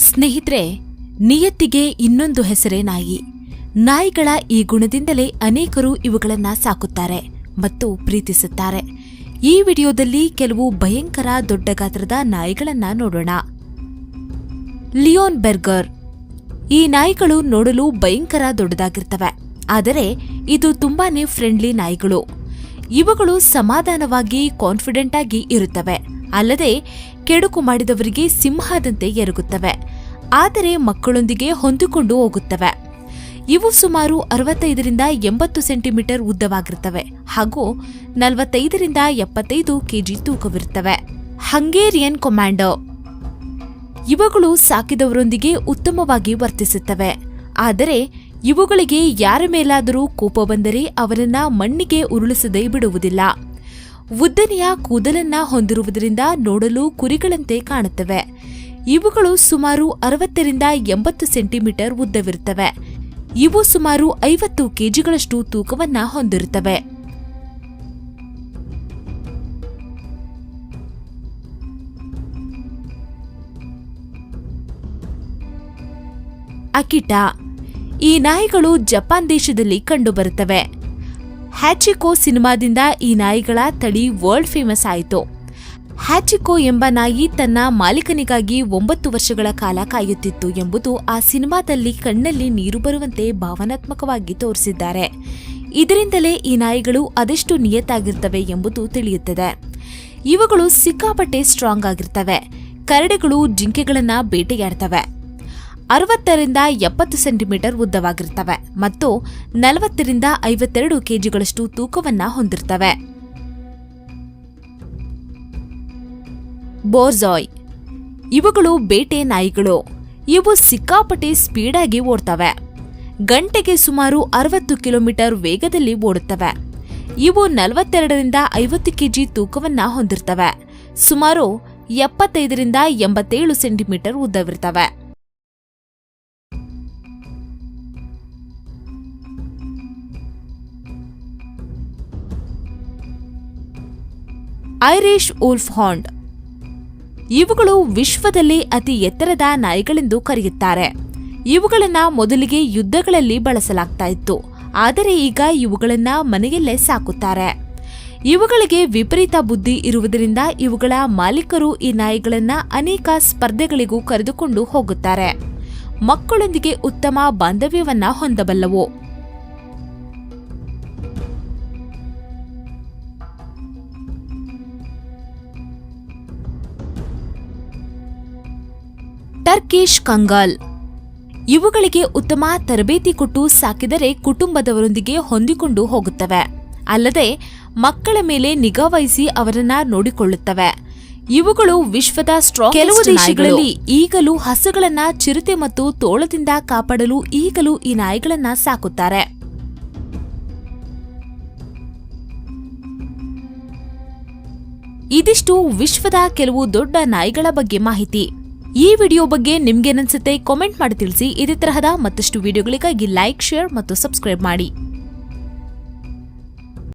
ಸ್ನೇಹಿತರೆ, ನಿಯತ್ತಿಗೆ ಇನ್ನೊಂದು ಹೆಸರೇ ನಾಯಿ ನಾಯಿಗಳ ಈ ಗುಣದಿಂದಲೇ ಅನೇಕರು ಇವುಗಳನ್ನ ಸಾಕುತ್ತಾರೆ ಮತ್ತು ಪ್ರೀತಿಸುತ್ತಾರೆ. ಈ ವಿಡಿಯೋದಲ್ಲಿ ಕೆಲವು ಭಯಂಕರ ದೊಡ್ಡ ಗಾತ್ರದ ನಾಯಿಗಳನ್ನ ನೋಡೋಣ. Leonberger. ಈ ನಾಯಿಗಳು ನೋಡಲು ಭಯಂಕರ ದೊಡ್ಡದಾಗಿರ್ತವೆ, ಆದರೆ ಇದು ತುಂಬಾನೇ ಫ್ರೆಂಡ್ಲಿ ನಾಯಿಗಳು. ಇವುಗಳು ಸಮಾಧಾನವಾಗಿ ಕಾನ್ಫಿಡೆಂಟ್ ಆಗಿ ಇರುತ್ತವೆ. ಅಲ್ಲದೆ ಕೆಡುಕು ಮಾಡಿದವರಿಗೆ ಸಿಂಹದಂತೆ ಎರಗುತ್ತವೆ. ಆದರೆ ಮಕ್ಕಳೊಂದಿಗೆ ಹೊಂದಿಕೊಂಡು ಹೋಗುತ್ತವೆ. ಇವು ಸುಮಾರು ಅರವತ್ತೈದರಿಂದ ಎಂಬತ್ತು ಸೆಂಟಿಮೀಟರ್ ಉದ್ದವಾಗಿರುತ್ತವೆ ಹಾಗೂ ನಲವತ್ತೈದರಿಂದ ಎಪ್ಪತ್ತೈದು ಕೆಜಿ ತೂಕವಿರುತ್ತವೆ. ಹಂಗೇರಿಯನ್ ಕೊಮ್ಯಾಂಡೋ. ಇವುಗಳು ಸಾಕಿದವರೊಂದಿಗೆ ಉತ್ತಮವಾಗಿ ವರ್ತಿಸುತ್ತವೆ. ಆದರೆ ಇವುಗಳಿಗೆ ಯಾರ ಮೇಲಾದರೂ ಕೋಪ ಬಂದರೆ ಅವರನ್ನ ಮಣ್ಣಿಗೆ ಉರುಳಿಸದೇ ಬಿಡುವುದಿಲ್ಲ. ಉದ್ದನೆಯ ಕೂದಲನ್ನ ಹೊಂದಿರುವುದರಿಂದ ನೋಡಲು ಕುರಿಗಳಂತೆ ಕಾಣುತ್ತವೆ. ಇವುಗಳು ಸುಮಾರು ಅರವತ್ತರಿಂದ ಎಂಬತ್ತು ಸೆಂಟಿಮೀಟರ್ ಉದ್ದವಿರುತ್ತವೆ. ಇವು ಸುಮಾರು ಐವತ್ತು ಕೆಜಿಗಳಷ್ಟು ತೂಕವನ್ನ ಹೊಂದಿರುತ್ತವೆ. ಅಕಿಟಾ. ಈ ನಾಯಿಗಳು ಜಪಾನ್ ದೇಶದಲ್ಲಿ ಕಂಡುಬರುತ್ತವೆ. ಹ್ಯಾಚಿಕೋ ಸಿನಿಮಾದಿಂದ ಈ ನಾಯಿಗಳ ತಳಿ ವರ್ಲ್ಡ್ ಫೇಮಸ್ ಆಯಿತು. ಹ್ಯಾಚಿಕೋ ಎಂಬ ನಾಯಿ ತನ್ನ ಮಾಲೀಕನಿಗಾಗಿ ಒಂಬತ್ತು ವರ್ಷಗಳ ಕಾಲ ಕಾಯುತ್ತಿತ್ತು ಎಂಬುದು ಆ ಸಿನಿಮಾದಲ್ಲಿ ಕಣ್ಣಲ್ಲಿ ನೀರು ಬರುವಂತೆ ಭಾವನಾತ್ಮಕವಾಗಿ ತೋರಿಸಿದ್ದಾರೆ. ಇದರಿಂದಲೇ ಈ ನಾಯಿಗಳು ಅದೆಷ್ಟು ನಿಯತ್ತಾಗಿರ್ತವೆ ಎಂಬುದು ತಿಳಿಯುತ್ತದೆ. ಇವುಗಳು ಸಿಕ್ಕಾಪಟ್ಟೆ ಸ್ಟ್ರಾಂಗ್ ಆಗಿರ್ತವೆ. ಕರಡಿಗಳು ಜಿಂಕೆಗಳನ್ನ ಬೇಟೆಯಾಡ್ತವೆ. ಅರವತ್ತರಿಂದ ಎಪ್ಪತ್ತು ಸೆಂಟಿಮೀಟರ್ ಉದ್ದವಾಗಿರ್ತವೆ ಮತ್ತು ನಲವತ್ತರಿಂದ ಐವತ್ತೆರಡು ಕೆಜಿಗಳಷ್ಟು ತೂಕವನ್ನ ಹೊಂದಿರ್ತವೆ. ಬೋರ್ಜಾಯ್. ಇವುಗಳು ಬೇಟೆ ನಾಯಿಗಳು. ಇವು ಸಿಕ್ಕಾಪಟ್ಟೆ ಸ್ಪೀಡಾಗಿ ಓಡ್ತವೆ. ಗಂಟೆಗೆ ಸುಮಾರು ಅರವತ್ತು ಕಿಲೋಮೀಟರ್ ವೇಗದಲ್ಲಿ ಓಡುತ್ತವೆ. ಇವು ನಲವತ್ತೆರಡರಿಂದ ಐವತ್ತು ಕೆಜಿ ತೂಕವನ್ನ ಹೊಂದಿರ್ತವೆ. ಸುಮಾರು ಎಪ್ಪತ್ತೈದರಿಂದ ಎಂಬತ್ತೇಳು ಸೆಂಟಿಮೀಟರ್ ಉದ್ದವಿರ್ತವೆ. Irish wolfhound. ಇವುಗಳು ವಿಶ್ವದಲ್ಲಿ ಅತಿ ಎತ್ತರದ ನಾಯಿಗಳೆಂದು ಕರೆಯುತ್ತಾರೆ. ಇವುಗಳನ್ನ ಮೊದಲಿಗೆ ಯುದ್ಧಗಳಲ್ಲಿ ಬಳಸಲಾಗ್ತಾ ಇತ್ತು. ಆದರೆ ಈಗ ಇವುಗಳನ್ನ ಮನೆಯಲ್ಲೇ ಸಾಕುತ್ತಾರೆ. ಇವುಗಳಿಗೆ ವಿಪರೀತ ಬುದ್ಧಿ ಇರುವುದರಿಂದ ಇವುಗಳ ಮಾಲೀಕರು ಈ ನಾಯಿಗಳನ್ನ ಅನೇಕ ಸ್ಪರ್ಧೆಗಳಿಗೂ ಕರೆದುಕೊಂಡು ಹೋಗುತ್ತಾರೆ. ಮಕ್ಕಳೊಂದಿಗೆ ಉತ್ತಮ ಬಾಂಧವ್ಯವನ್ನ ಹೊಂದಬಲ್ಲವು. ಟರ್ಕಿಶ್ ಕಂಗಾಲ್. ಇವುಗಳಿಗೆ ಉತ್ತಮ ತರಬೇತಿ ಕೊಟ್ಟು ಸಾಕಿದರೆ ಕುಟುಂಬದವರೊಂದಿಗೆ ಹೊಂದಿಕೊಂಡು ಹೋಗುತ್ತವೆ. ಅಲ್ಲದೆ ಮಕ್ಕಳ ಮೇಲೆ ನಿಗಾ ವಹಿಸಿ ಅವರನ್ನ ನೋಡಿಕೊಳ್ಳುತ್ತವೆ. ಇವುಗಳು ವಿಶ್ವದ ಸ್ಟ್ರಾಂಗ್ ಕೆಲವು ದೇಶಗಳಲ್ಲಿ ಈಗಲೂ ಹಸುಗಳನ್ನ ಚಿರತೆ ಮತ್ತು ತೋಳದಿಂದ ಕಾಪಾಡಲು ಈಗಲೂ ಈ ನಾಯಿಗಳನ್ನ ಸಾಕುತ್ತಾರೆ. ಇದಿಷ್ಟು ವಿಶ್ವದ ಕೆಲವು ದೊಡ್ಡ ನಾಯಿಗಳ ಬಗ್ಗೆ ಮಾಹಿತಿ. ಈ ವಿಡಿಯೋ ಬಗ್ಗೆ ನಿಮ್ಗೇನನ್ಸುತ್ತೆ ಕಾಮೆಂಟ್ ಮಾಡಿ ತಿಳಿಸಿ. ಇದೇ ತರಹದ ಮತ್ತಷ್ಟು ವಿಡಿಯೋಗಳಿಗಾಗಿ ಲೈಕ್ ಶೇರ್ ಮತ್ತು ಸಬ್ಸ್ಕ್ರೈಬ್ ಮಾಡಿ.